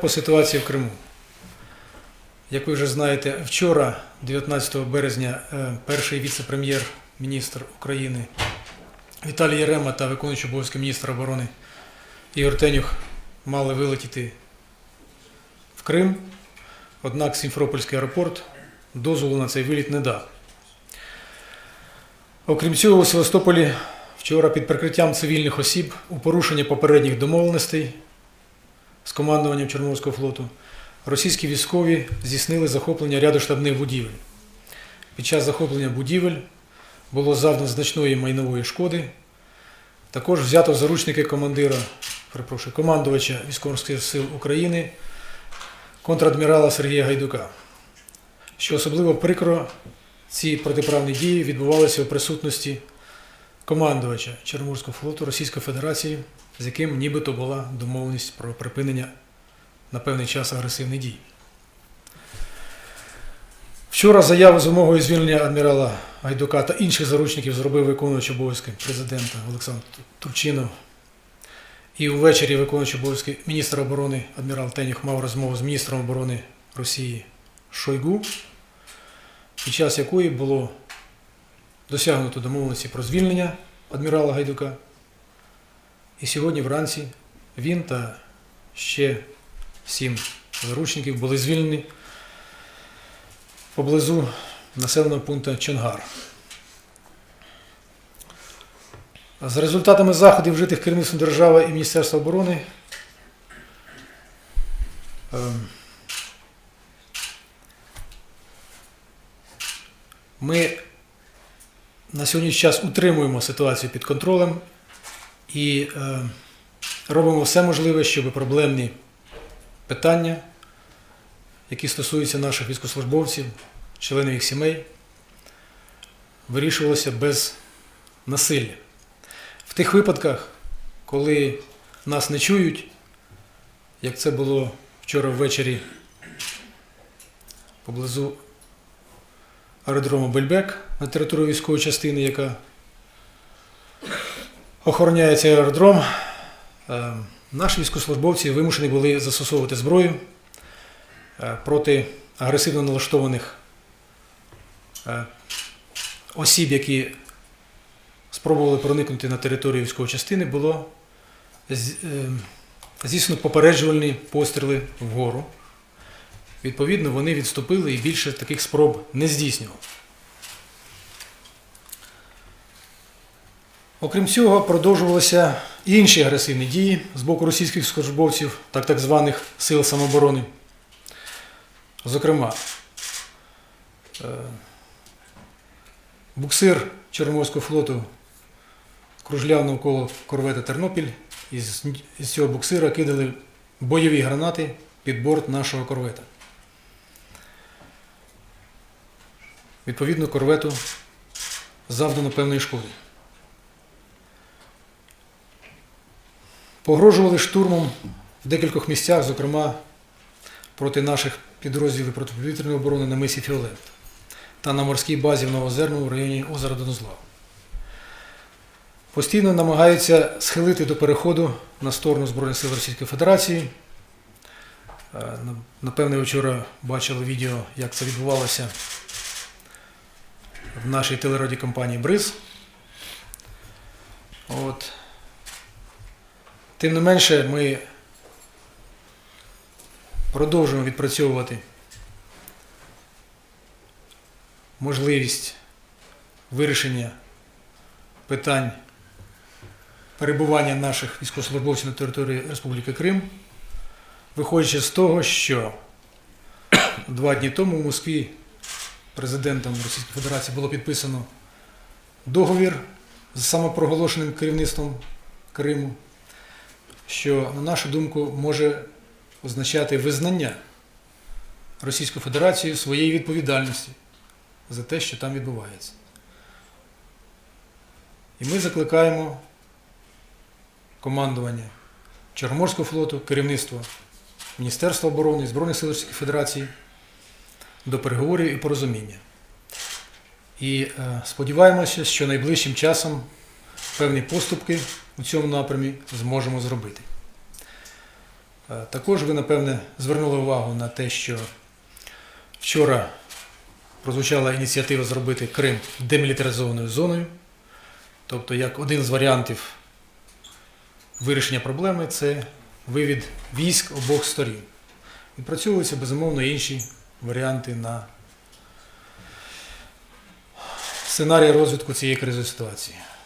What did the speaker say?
По ситуації в Криму. Як ви вже знаєте, вчора, 19 березня, е, перший віце-прем'єр-міністр України Віталій Єрема та виконуючий обов'язки міністра оборони Ігор Тенюх мали вилетіти в Крим, однак Сімфропольський аеропорт дозволу на цей виліт не дав. Окрім цього, у Севастополі вчора під прикриттям цивільних осіб у порушення попередніх домовленостей з командуванням Чорноморського флоту російські військові здійснили захоплення ряду штабних будівель. Під час захоплення будівель було завдано значної майнової шкоди. Також взято заручники командира, перепрошую, командувача військово-морських сил України контрадмірала Сергія Гайдука. Що особливо прикро, ці протиправні дії відбувалися у присутності командувача Чорноморського флоту Російської Федерації, з яким нібито була домовленість про припинення на певний час агресивних дій. Вчора заяву з вимогою звільнення адмірала Гайдука та інших заручників зробив виконуючий обов'язки президента Олександр Турчинов. І увечері виконуючий обов'язки міністра оборони адмірал Тенюх мав розмову з міністром оборони Росії Шойгу, під час якої було досягнуто домовленості про звільнення адмірала Гайдука. І сьогодні вранці він та ще сім заручників були звільнені поблизу населеного пункту Чонгар. За результатами заходів вжитих керівництвом держави і Міністерства оборони ем, ми на сьогоднішній час утримуємо ситуацію під контролем і е, робимо все можливе, щоб проблемні питання, які стосуються наших військовослужбовців, членів їх сімей, вирішувалися без насилля. В тих випадках, коли нас не чують, як це було вчора ввечері поблизу аеродрому Бельбек на території військової частини, яка охороняє цей аеродром, е, наші військовослужбовці вимушені були застосовувати зброю е, проти агресивно налаштованих е, осіб, які спробували проникнути на територію військової частини, було здійснено попереджувальні постріли вгору. Відповідно, вони відступили і більше таких спроб не здійснював. Окрім цього, продовжувалися і інші агресивні дії з боку російських службовців, так так званих сил самооборони. Зокрема, е, буксир Чорноморського флоту кружляв навколо корвета Тернопіль, і з цього буксира кидали бойові гранати під борт нашого корвета. Відповідно, корвету завдано певної шкоди. Погрожували штурмом в декількох місцях, зокрема проти наших підрозділів протиповітряної оборони на мисі Фіолет та на морській базі в Новозерному в районі озера Донозлав. Постійно намагаються схилити до переходу на сторону Збройних сил Російської Федерації. Е, Напевне, ви вчора бачили відео, як це відбувалося в нашій телерадіокомпанії Бриз. От. Тим не менше, ми продовжуємо відпрацьовувати можливість вирішення питань перебування наших військовослужбовців на території Республіки Крим, виходячи з того, що два дні тому в Москві президентом Російської Федерації було підписано договір з самопроголошеним керівництвом Криму, що, на нашу думку, може означати визнання Російської Федерації своєї відповідальності за те, що там відбувається. І ми закликаємо командування Чорноморського флоту, керівництво Міністерства оборони, Збройних сил Російської Федерації до переговорів і порозуміння. І е, сподіваємося, що найближчим часом певні поступки у цьому напрямі зможемо зробити. Е, Також ви, напевне, звернули увагу на те, що вчора прозвучала ініціатива зробити Крим демілітаризованою зоною. Тобто, як один з варіантів вирішення проблеми це вивід військ обох сторін. Відпрацьовуються безумовно інші варіанти на сценарій розвитку цієї кризової ситуації.